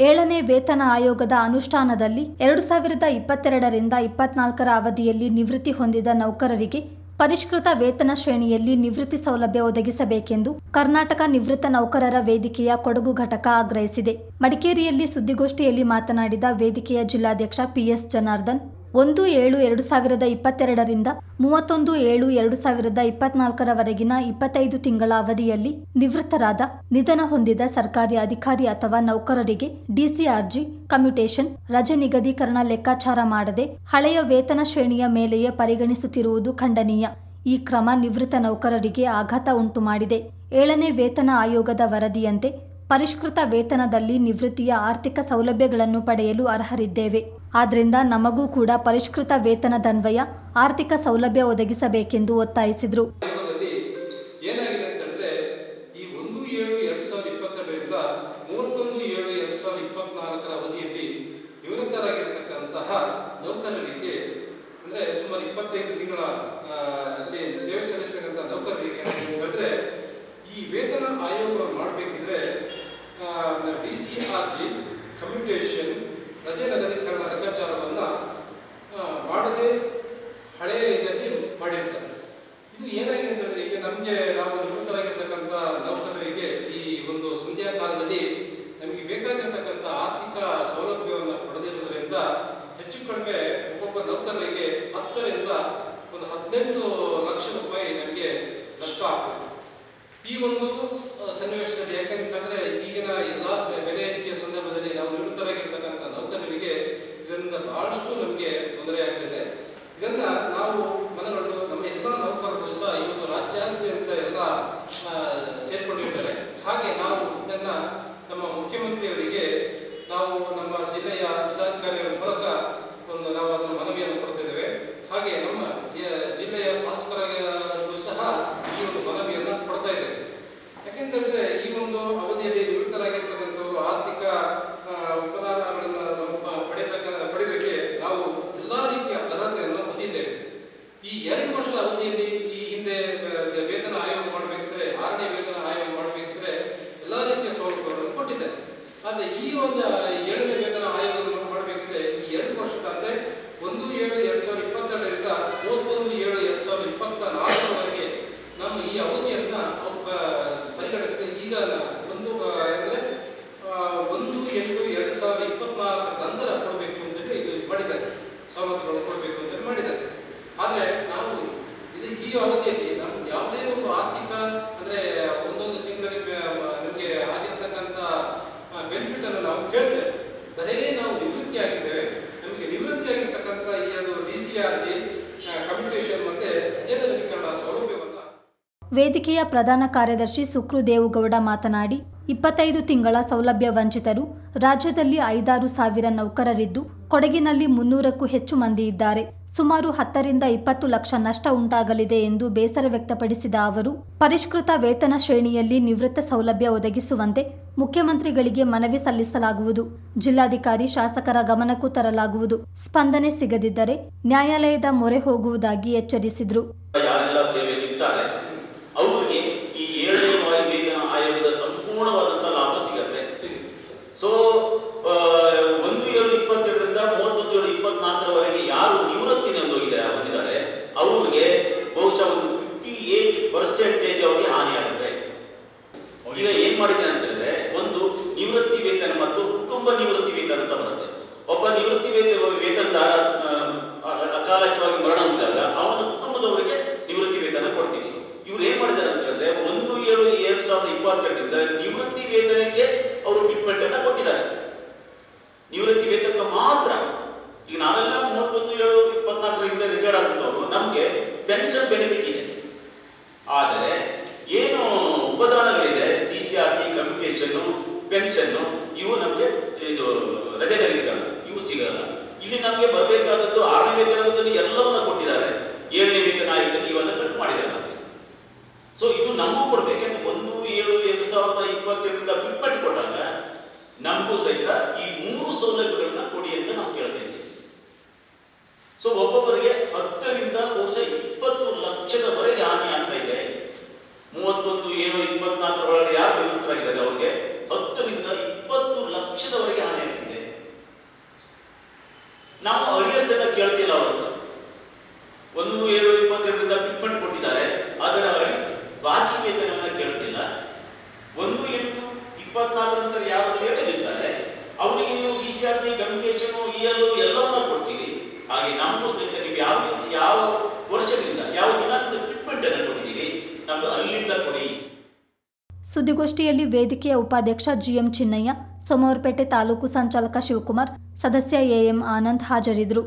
ಏಳನೇ ವೇತನ ಆಯೋಗದ ಅನುಷ್ಠಾನದಲ್ಲಿ ಎರಡು ಸಾವಿರದ ಇಪ್ಪತ್ತೆರಡರಿಂದ ಇಪ್ಪತ್ನಾಲ್ಕರ ಅವಧಿಯಲ್ಲಿ ನಿವೃತ್ತಿ ಹೊಂದಿದ ನೌಕರರಿಗೆ ಪರಿಷ್ಕೃತ ವೇತನ ಶ್ರೇಣಿಯಲ್ಲಿ ನಿವೃತ್ತಿ ಸೌಲಭ್ಯ ಒದಗಿಸಬೇಕೆಂದು ಕರ್ನಾಟಕ ನಿವೃತ್ತ ನೌಕರರ ವೇದಿಕೆಯ ಕೊಡಗು ಘಟಕ ಆಗ್ರಹಿಸಿದೆ. ಮಡಿಕೇರಿಯಲ್ಲಿ ಸುದ್ದಿಗೋಷ್ಠಿಯಲ್ಲಿ ಮಾತನಾಡಿದ ವೇದಿಕೆಯ ಜಿಲ್ಲಾಧ್ಯಕ್ಷ ಪಿಎಸ್ ಜನಾರ್ದನ್ ಒಂದು ಏಳು ಎರಡು ಸಾವಿರದ ಇಪ್ಪತ್ತೆರಡರಿಂದ ಮೂವತ್ತೊಂದು ಏಳು ಎರಡು ಸಾವಿರದ ಇಪ್ಪತ್ನಾಲ್ಕರವರೆಗಿನ ಇಪ್ಪತ್ತೈದು ತಿಂಗಳ ಅವಧಿಯಲ್ಲಿ ನಿವೃತ್ತರಾದ ನಿಧನ ಹೊಂದಿದ ಸರ್ಕಾರಿ ಅಧಿಕಾರಿ ಅಥವಾ ನೌಕರರಿಗೆ ಡಿಸಿಆರ್ಜಿ, ಕಮ್ಯುಟೇಷನ್ ರಜೆ ನಿಗದೀಕರಣ ಲೆಕ್ಕಾಚಾರ ಮಾಡದೆ ಹಳೆಯ ವೇತನ ಶ್ರೇಣಿಯ ಮೇಲೆಯೇ ಪರಿಗಣಿಸುತ್ತಿರುವುದು ಖಂಡನೀಯ. ಈ ಕ್ರಮ ನಿವೃತ್ತ ನೌಕರರಿಗೆ ಆಘಾತ ಉಂಟು ಮಾಡಿದೆ ಏಳನೇ ವೇತನ ಆಯೋಗದ ವರದಿಯಂತೆ ಪರಿಷ್ಕೃತ ವೇತನದಲ್ಲಿ ನಿವೃತ್ತಿಯ ಆರ್ಥಿಕ ಸೌಲಭ್ಯಗಳನ್ನು ಪಡೆಯಲು ಅರ್ಹರಿದ್ದೇವೆ. ಆದ್ರಿಂದ ನಮಗೂ ಕೂಡ ಪರಿಷ್ಕೃತ ವೇತನದನ್ವಯ ಆರ್ಥಿಕ ಸೌಲಭ್ಯ ಒದಗಿಸಬೇಕೆಂದು ಒತ್ತಾಯಿಸಿದರು. ನೌಕರರಿಗೆ ಅಂದ್ರೆ ಸುಮಾರು ಇಪ್ಪತ್ತೈದು ತಿಂಗಳ ಆ, ಅಲ್ಲಿ ಸೇವೆ ಸಲ್ಲಿಸಿದಂತಹ ನೌಕರರಿಗೆ ಏನಾಗಿದೆ ಹೇಳಿದ್ರೆ ಈ ವೇತನ ಆಯೋಗವನ್ನು ಮಾಡಬೇಕಿದ್ರೆ ಡಿ ಕಮ್ಯುಟೇಷನ್ ರಜೆ ನಗದೀಕರಣ ಲೆಕ್ಕಾಚಾರವನ್ನು ಮಾಡದೆ ಹಳೆಯ ಇದರಲ್ಲಿ ಮಾಡಿರ್ತಾರೆ. ಇದು ಏನಾಗಿದೆ ಅಂತ ಹೇಳಿದ್ರೆ, ಈಗ ನಮಗೆ ನಾವು ನಿವೃತ್ತರಾಗಿರ್ತಕ್ಕಂಥ ನೌಕರರಿಗೆ ಈ ಒಂದು ಸಂಧ್ಯಾ ಕಾಲದಲ್ಲಿ ನಮಗೆ ಬೇಕಾಗಿರ್ತಕ್ಕಂಥ ಆರ್ಥಿಕ ಸೌಲಭ್ಯವನ್ನು ಪಡೆದಿರುವುದರಿಂದ ಹೆಚ್ಚು ಕಡಿಮೆ ಒಬ್ಬೊಬ್ಬ ನೌಕರರಿಗೆ ಹತ್ತರಿಂದ ಒಂದು ಹದಿನೆಂಟು ಲಕ್ಷ ರೂಪಾಯಿ ನಮಗೆ ನಷ್ಟ ಆಗ್ತದೆ. ಈ ಒಂದು ಸನ್ನಿವೇಶದಲ್ಲಿ ಯಾಕಂತಂದರೆ ಈಗಿನ ಎಲ್ಲ ಬೆಲೆ ಏರಿಕೆಯ ಸಂದರ್ಭದಲ್ಲಿ ನಾವು ನಿವೃತ್ತರಾಗಿರ್ತಕ್ಕಂಥ ನೌಕರರಿಗೆ ಇದರಿಂದ ಬಹಳಷ್ಟು ನಮಗೆ ತೊಂದರೆ ಆಗ್ತಿದೆ ಇದನ್ನ ನಾವು ಮನಗಂಡು ನಮ್ಮ ಎಲ್ಲ ನೌಕರರು ಸಹ ಇವತ್ತು ರಾಜ್ಯಾದ್ಯಂತ ಎಲ್ಲ ಆ, ಸೇರ್ಕೊಂಡಿರ್ತಾರೆ ಹಾಗೆ ನಾವು ಇದನ್ನ ನಮ್ಮ ಮುಖ್ಯಮಂತ್ರಿಯವರಿಗೆ ನಾವು ನಮ್ಮ ಜಿಲ್ಲೆಯ ಜಿಲ್ಲಾಧಿಕಾರಿಗಳ ಮೂಲಕ ಒಂದು ನಾವು ಅದರ ಮನವಿಯನ್ನು ಕೊಡ್ತಿದ್ದೇವೆ ಹಾಗೆ ನಮ್ಮ ಆ, ಜಿಲ್ಲೆಯ ಶಾಸಕರಿಗೂ ಸಹ ಈ ಒಂದು ಮನವಿಯನ್ನು ಕೊಡ್ತಾ ಇದ್ದೇವೆ ಯಾಕೆಂತಂದ್ರೆ ಈ ಒಂದು ಅವಧಿಯಲ್ಲಿ ನಿವೃತ್ತರಾಗಿರ್ತಕ್ಕಂಥವರು ಆರ್ಥಿಕ ಆ, ಉಪದಾನಗಳನ್ನು ನಾವು ಪ- ಪಡೆಯತಕ್ಕ ಪಡೆಯೋದಕ್ಕೆ ನಾವು ಎಲ್ಲಾ ರೀತಿಯ ಅರ್ಹತೆಯನ್ನು ಹೊಂದಿದ್ದೇವೆ ಈ ಎರಡು ವರ್ಷದ ಅವಧಿಯಲ್ಲಿ ಈ ಹಿಂದೆ ಆ, ವೇತನ ಆಯೋಗ ಮಾಡಬೇಕಿದ್ರೆ ಆರನೇ ವೇತನ ಆಯೋಗ ಮಾಡಬೇಕಿದ್ರೆ ಎಲ್ಲಾ ರೀತಿಯ ಸೌಲಭ್ಯಗಳನ್ನು ಕೊಟ್ಟಿದ್ದಾರೆ ಆದ್ರೆ ಈ ಒಂದು ಏಳನೇ ವೇತನ ಆಯೋಗವನ್ನು ಮಾಡಬೇಕಿದ್ರೆ ಈ ಎರಡು ವರ್ಷದ ಅಂದ್ರೆ ಒಂದು ಏಳು ಎರಡ್ ಸಾವಿರದ ಇಪ್ಪತ್ತೆರಡರಿಂದ ಮೂವತ್ತೊಂದು ಏಳು ಎರಡ್ ಸಾವಿರದ ಇಪ್ಪತ್ತ ನಾಲ್ಕರವರೆಗೆ ನಮ್ಮ ಈ ಅವಧಿಯನ್ನ ಒಬ್ಬ ಪರಿಗಣಿಸಿದ ಈಗ ಒಂದು ಆ, ಅಂದ್ರೆ ಆ, ಒಂದು ಎಂಟು ಎರಡ್ ಸಾವಿರದ ಇಪ್ಪತ್ನಾಲ್ಕರ ನಂತರ ಕೊಡಬೇಕು ಅಂತೇಳಿ ಇದು ಮಾಡಿದ್ದಾರೆ ಸವಲತ್ತುಗಳನ್ನು ಕೊಡಬೇಕು ಅಂತೇಳಿ ಮಾಡಿದ್ದಾರೆ ಆದ್ರೆ ನಾವು ಇದು ಈ ಅವಧಿಯಲ್ಲಿ ನಾವು ಯಾವುದೇ ಒಂದು ಆರ್ಥಿಕ ಅಂದ್ರೆ ಒಂದೊಂದು ತಿಂಗಳಿಗೆ ಬೆ- ನಮಗೆ ಆಗಿರ್ತಕ್ಕಂಥ ಬೆನಿಫಿಟ್ ಅನ್ನು ನಾವು ಕೇಳ್ತೇವೆ ಬರೇ ನಾವು ನಿವೃತ್ತಿ ಆಗಿದ್ದೇವೆ ನಮಗೆ ನಿವೃತ್ತಿ ಆಗಿರ್ತಕ್ಕಂಥ ಈ ಅದು D C R G communication ಮತ್ತೆ ಅಜನಗರೀಕರಣ ಸೌಲಭ್ಯವನ್ನ ವೇದಿಕೆಯ ಪ್ರಧಾನ ಕಾರ್ಯದರ್ಶಿ ಸುಕ್ರು ದೇವುಗೌಡ ಮಾತನಾಡಿ, ಇಪ್ಪತ್ತೈದು ತಿಂಗಳ ಸೌಲಭ್ಯ ವಂಚಿತರು, ರಾಜ್ಯದಲ್ಲಿ ಐದಾರು ಸಾವಿರ ನೌಕರರಿದ್ದು, ಕೊಡಗಿನಲ್ಲಿ ಮುನ್ನೂರಕ್ಕೂ ಹೆಚ್ಚು ಮಂದಿ ಇದ್ದಾರೆ. ಸುಮಾರು ಹತ್ತರಿಂದ ಇಪ್ಪತ್ತು ಲಕ್ಷ ನಷ್ಟ ಉಂಟಾಗಲಿದೆ ಎಂದು ಬೇಸರ ವ್ಯಕ್ತಪಡಿಸಿದ ಅವರು, ಪರಿಷ್ಕೃತ ವೇತನ ಶ್ರೇಣಿಯಲ್ಲಿ ನಿವೃತ್ತ ಸೌಲಭ್ಯ ಒದಗಿಸುವಂತೆ ಮುಖ್ಯಮಂತ್ರಿಗಳಿಗೆ ಮನವಿ ಸಲ್ಲಿಸಲಾಗುವುದು. ಜಿಲ್ಲಾಧಿಕಾರಿ ಶಾಸಕರ ಗಮನಕ್ಕೂ ತರಲಾಗುವುದು. ಸ್ಪಂದನೆ ಸಿಗದಿದ್ದರೆ ನ್ಯಾಯಾಲಯದ ಮೊರೆ ಹೋಗುವುದಾಗಿ ಎಚ್ಚರಿಸಿದರು. ಅವ್ರಿಗೆ ಬಹುಶಃ ಒಂದು ಫಿಫ್ಟಿ ಏಟ್ ಪರ್ಸೆಂಟೇಜ್ ಅವರಿಗೆ ಹಾನಿಯಾಗುತ್ತೆ ಈಗ ಏನ್ ಮಾಡಿದೆ ಅಂತ ಹೇಳಿದ್ರೆ, ಒಂದು ನಿವೃತ್ತಿ ವೇತನ ಮತ್ತು ಕುಟುಂಬ ನಿವೃತ್ತಿ ವೇತನ ಅಂತ ಬರುತ್ತೆ. ಒಬ್ಬ ನಿವೃತ್ತಿ ವೇತನ ವೇತನದಾರ ಅಕಾಲಿಕವಾಗಿ ಮರಣ ಹೊಂದಿದಾಗ ಅವನ ಕುಟುಂಬದವರಿಗೆ ನಿವೃತ್ತಿ ವೇತನ ಕೊಡ್ತೀವಿ. ಇವ್ರು ಏನ್ ಮಾಡಿದ್ದಾರೆ ಅಂತ ಹೇಳಿದ್ರೆ, ಒಂದು ಏಳು ಎರಡ್ ಸಾವಿರದ ಇಪ್ಪತ್ತೆರಡರಿಂದ ನಿವೃತ್ತಿ ವೇತನಕ್ಕೆ ಅವರು ಟ್ರೀಟ್ಮೆಂಟ್ ಅನ್ನ ಕೊಟ್ಟಿದ್ದಾರೆ ನಿವೃತ್ತಿ ವೇತನಕ್ಕೆ ಮಾತ್ರ ಈಗ ನಾವೆಲ್ಲ ಮೂವತ್ತೊಂದು ಏಳು ಇಪ್ಪತ್ನಾಲ್ಕರಿಂದ ರಿಟೈರ್ಡ್ ಆದಂಥವ್ರು ನಮಗೆ ಪೆನ್ಷನ್ ಬೆನಿಫಿಟ್ ಇದೆ. ಆದರೆ ಏನು ಉಪದಾನಗಳಿದೆ D C R T communication pension ಇವು ನಮಗೆ ಇದು ರಜೆ ನಗರೀಕರಣ ಇವು ಸಿಗಲ್ಲ. ಇಲ್ಲಿ ನಮಗೆ ಬರಬೇಕಾದದ್ದು ಆರನೇ ವೇತನದಲ್ಲಿ ಎಲ್ಲವನ್ನು ಕೊಟ್ಟಿದ್ದಾರೆ. ಏಳನೇ ವೇತನ ಆಯೋಗದಲ್ಲಿ ಇವನ್ನ ಕಟ್ ಮಾಡಿದ್ದಾರೆ ನಮಗೆ. ಸೊ ಇದು ನಮಗೂ ಕೊಡ್ಬೇಕಂದ್ರೆ ಒಂದು, ಏಳು, ಎರಡು ಸಾವಿರದ ಇಪ್ಪತ್ತೆರಡರಿಂದ ಬಿಟ್ಪಟ್ಟು ಕೊಟ್ಟಾಗ ನಮಗೂ ಸಹಿತ ಈ ಮೂರು ಸೌಲಭ್ಯಗಳನ್ನ ಕೊಡಿ ಅಂತ ನಾವು ಕೇಳ್ತಾ ಇದ್ದೀವಿ. ಸೊ ಒಬ್ಬೊಬ್ಬರಿಗೆ ಹತ್ತರಿಂದ ಬಹುಶಃ ಒಂದು ಏಳು ಇಪ್ಪತ್ತೆರಡರಿಂದ ಪಿಕ್ ಕೊಟ್ಟಿದ್ದಾರೆ. ಆದರೆ ಅವರಿಗೆ ಬಾಕಿ ವೇತನವನ್ನು ಕೇಳುತ್ತಿಲ್ಲ. ಒಂದು ಎಂಟು ಇಪ್ಪತ್ನಾಲ್ಕು ನಂತರ ಯಾರು ಸೇಟಲ್ ಅವರಿಗೆ ನೀವು V C R T communication E L ಎಲ್ಲವನ್ನ ಕೊಡ್ತೀವಿ ಹಾಗೆ ನಮಗೂ ಸಹಿತ ನೀವು ಯಾವ ಯಾವ ವರ್ಷದಿಂದ, ಯಾವ ದಿನಾಂಕದ ಟ್ರೀಟ್ಮೆಂಟ್ ಅನ್ನು ಕೊಟ್ಟಿದ್ದೀರಿ, ನಮ್ದು ಅಲ್ಲಿಂದ ಕೊಡಿ. ಸುದ್ದಿಗೋಷ್ಠಿಯಲ್ಲಿ ವೇದಿಕೆಯ ಉಪಾಧ್ಯಕ್ಷ ಜಿಎಂ ಚಿನ್ನಯ್ಯ, ಸೋಮವಾರಪೇಟೆ ತಾಲೂಕು ಸಂಚಾಲಕ ಶಿವಕುಮಾರ್, ಸದಸ್ಯ ಎಎಂ ಆನಂದ್ ಹಾಜರಿದ್ದರು.